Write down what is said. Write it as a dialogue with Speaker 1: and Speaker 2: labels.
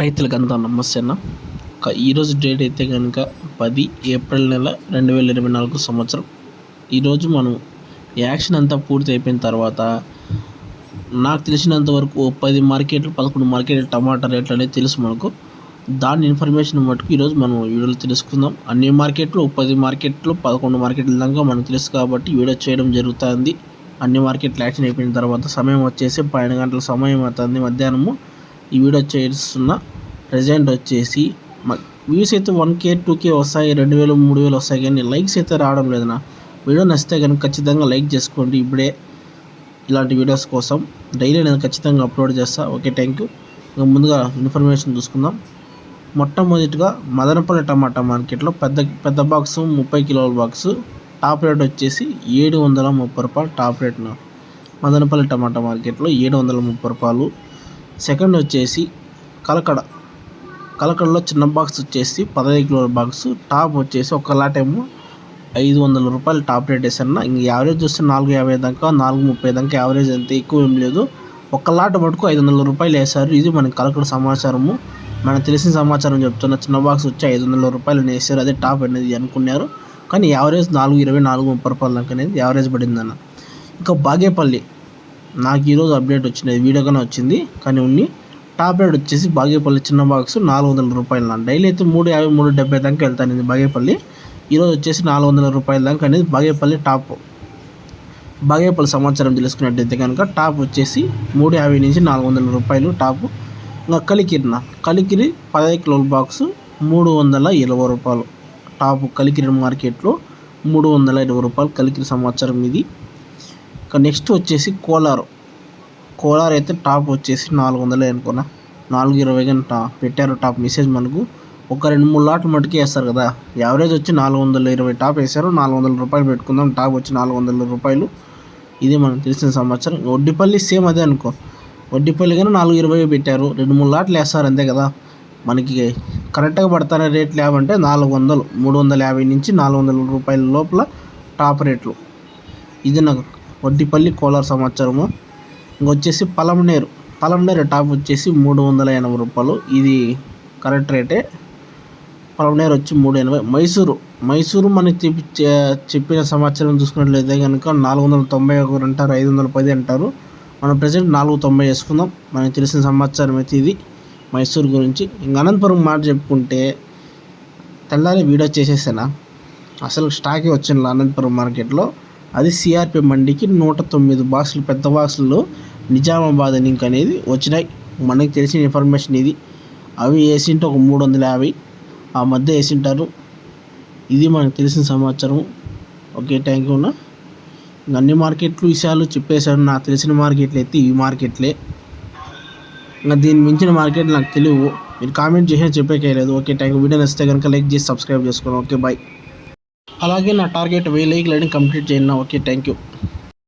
Speaker 1: రైతులకంతా నమస్తే అన్న ఈరోజు డేట్ అయితే కనుక పది ఏప్రిల్ నెల రెండు వేల ఇరవై నాలుగు సంవత్సరం. ఈరోజు మనం యాక్షన్ అంతా పూర్తి అయిపోయిన తర్వాత నాకు తెలిసినంత వరకు పది మార్కెట్లు పదకొండు మార్కెట్లు టమాటా రేట్లు అనేది తెలుసు మనకు. దాని ఇన్ఫర్మేషన్ మటుకు ఈరోజు మనం వీడియోలో తెలుసుకుందాం. అన్ని మార్కెట్లు పది మార్కెట్లు పదకొండు మార్కెట్ల దాకా మనకు తెలుసు కాబట్టి వీడియో చేయడం జరుగుతుంది. అన్ని మార్కెట్లు యాక్షన్ అయిపోయిన తర్వాత సమయం వచ్చేసి పన్నెండు గంటల సమయం అవుతుంది. మధ్యాహ్నము ఈ వీడియో చేస్తున్న ప్రజెంట్ వచ్చేసి వ్యూస్ అయితే వన్ కే టూ కే వస్తాయి రెండు వేలు మూడు వేలు వస్తాయి కానీ లైక్స్ అయితే రావడం లేదన్నా వీడియో నచ్చితే కనుక ఖచ్చితంగా లైక్ చేసుకోండి. ఇప్పుడే ఇలాంటి వీడియోస్ కోసం డైలీ నేను ఖచ్చితంగా అప్లోడ్ చేస్తాను ఓకే థ్యాంక్ యూ ఇంకా ముందుగా ఇన్ఫర్మేషన్ చూసుకుందాం. మొట్టమొదటిగా మదనపల్లి టమాటా మార్కెట్లో పెద్ద పెద్ద బాక్స్ ముప్పై కిలోల బాక్స్ టాప్ రేట్ వచ్చేసి ఏడు వందల ముప్పై రూపాయలు టాప్ రేట్ మదనపల్లి టమాటా మార్కెట్లో ఏడు వందల ముప్పై రూపాయలు. సెకండ్ వచ్చేసి కలకడ. కలకడలో చిన్న బాక్స్ వచ్చేసి పదహైదు కిలోల బాక్స్ టాప్ వచ్చేసి ఒక ఏమో ఐదు వందల రూపాయలు టాప్ రేట్ వేసాను ఇంక యావరేజ్ చూస్తే నాలుగు యాభై దాకా నాలుగు ముప్పై దాకా యావరేజ్ అంతే ఎక్కువ ఏం లేదు. ఒక లాట్ మటుకు ఐదు వందల రూపాయలు వేశారు. ఇది మనకి కలకడ సమాచారము. మనకు తెలిసిన సమాచారం చెప్తున్న చిన్న బాక్స్ వచ్చి ఐదు వందల రూపాయలు వేసారు అదే టాప్ అనేది అనుకున్నారు. కానీ యావరేజ్ నాలుగు ఇరవై నాలుగు ముప్పై రూపాయల దాకా అనేది యావరేజ్ పడిందన్న. ఇంకా బాగేపల్లి. నాకు ఈరోజు అప్డేట్ వచ్చినది వీడియోగానే వచ్చింది. కానీ ఉన్ని టాప్ రేట్ వచ్చేసి బాగేపల్లి చిన్న బాక్స్ నాలుగు వందల రూపాయలు నా డైలీ అయితే మూడు యాభై మూడు డెబ్బై దాకా వెళ్తాను ఇది బాగేపల్లి. ఈరోజు వచ్చేసి నాలుగు వందల రూపాయల దాకా అనేది బాగేపల్లి టాప్ బాగేపల్లి సమాచారం తెలుసుకున్నట్టయితే కనుక టాప్ వచ్చేసి మూడు యాభై నుంచి నాలుగు వందల రూపాయలు టాప్ ఇంకా కలికిరిన కలికిరి పదహైదు కిలోల బాక్స్ మూడు వందల ఇరవై రూపాయలు. టాప్ కలికిరి మార్కెట్లో మూడు వందల ఇరవై రూపాయలు కలికిరి సమాచారం ఇది. ఇక నెక్స్ట్ వచ్చేసి కోలార్. కోలార్ అయితే టాప్ వచ్చేసి నాలుగు వందలే అనుకున్నా. నాలుగు ఇరవై కానీ టా పెట్టారు టాప్ మెసేజ్ మనకు. ఒక రెండు మూడు లాట్లు మటుకే వేస్తారు కదా. యావరేజ్ వచ్చి నాలుగు వందల ఇరవై టాప్ వేశారు. నాలుగు వందల రూపాయలు పెట్టుకుందాం. టాప్ వచ్చి నాలుగు వందల రూపాయలు. ఇది మనకు తెలిసిన సంవత్సరం వడ్డిపల్లి సేమ్ అదే అనుకో. వడ్డిపల్లి కానీ నాలుగు ఇరవై పెట్టారు. రెండు మూడు లాట్లు వేస్తారు అంతే కదా. మనకి కరెక్ట్గా పడతానే రేట్లు ఏమంటే నాలుగు వందలు. మూడు వందల యాభై నుంచి నాలుగు వందల రూపాయల లోపల టాప్ రేట్లు ఇది నాకు వడ్డిపల్లి కోలార్ సంవత్సరము ఇంకొచ్చేసి పలమనేరు. పలమనేరు టాప్ వచ్చేసి మూడు వందల ఎనభై రూపాయలు. ఇది కరెక్ట్ రేటే. పలంనేరు వచ్చి మూడు ఎనభై. మైసూరు. మైసూరు మనకి చెప్పి చెప్పిన సమాచారం చూసుకున్నట్లయితే కనుక నాలుగు వందల తొంభై ఒకరు అంటారు ఐదు వందల పది అంటారు. మనం ప్రజెంట్ నాలుగు తొంభై వేసుకుందాం. మనకి తెలిసిన సమాచారం అయితే ఇది మైసూరు గురించి. ఇంక అనంతపురం మాట చెప్పుకుంటే తెల్లారి వీడియో చేసేసానా? అసలు స్టాకే వచ్చింది అనంతపురం మార్కెట్లో? అది సిఆర్పి మండికి నూట తొమ్మిది బాక్సులు పెద్ద బాక్సులు నిజామాబాద్ లింక్ అనేది వచ్చినాయి. మనకి తెలిసిన ఇన్ఫర్మేషన్ ఇది. అవి వేసింటే ఒక మూడు వందల యాభై. ఆ మధ్య వేసింటారు. ఇది మనకు తెలిసిన సమాచారం. ఓకే థ్యాంక్ యూ ఇంక అన్ని మార్కెట్లు విషయాలు చెప్పేశాను. నాకు తెలిసిన మార్కెట్లు అయితే ఈ మార్కెట్లే. ఇంకా దీని మించిన మార్కెట్ నాకు తెలియవు. మీరు కామెంట్ చేసినా చెప్పేకేయలేదు ఓకే థ్యాంక్ యూ వీడియో నచ్చితే కనుక లైక్ చేసి సబ్స్క్రైబ్ చేసుకోండి. ఓకే బాయ్ అలాగే నా టార్గెట్ వెయ్యి లైక్లు కంప్లీట్ చేయండి ఓకే థ్యాంక్ యూ.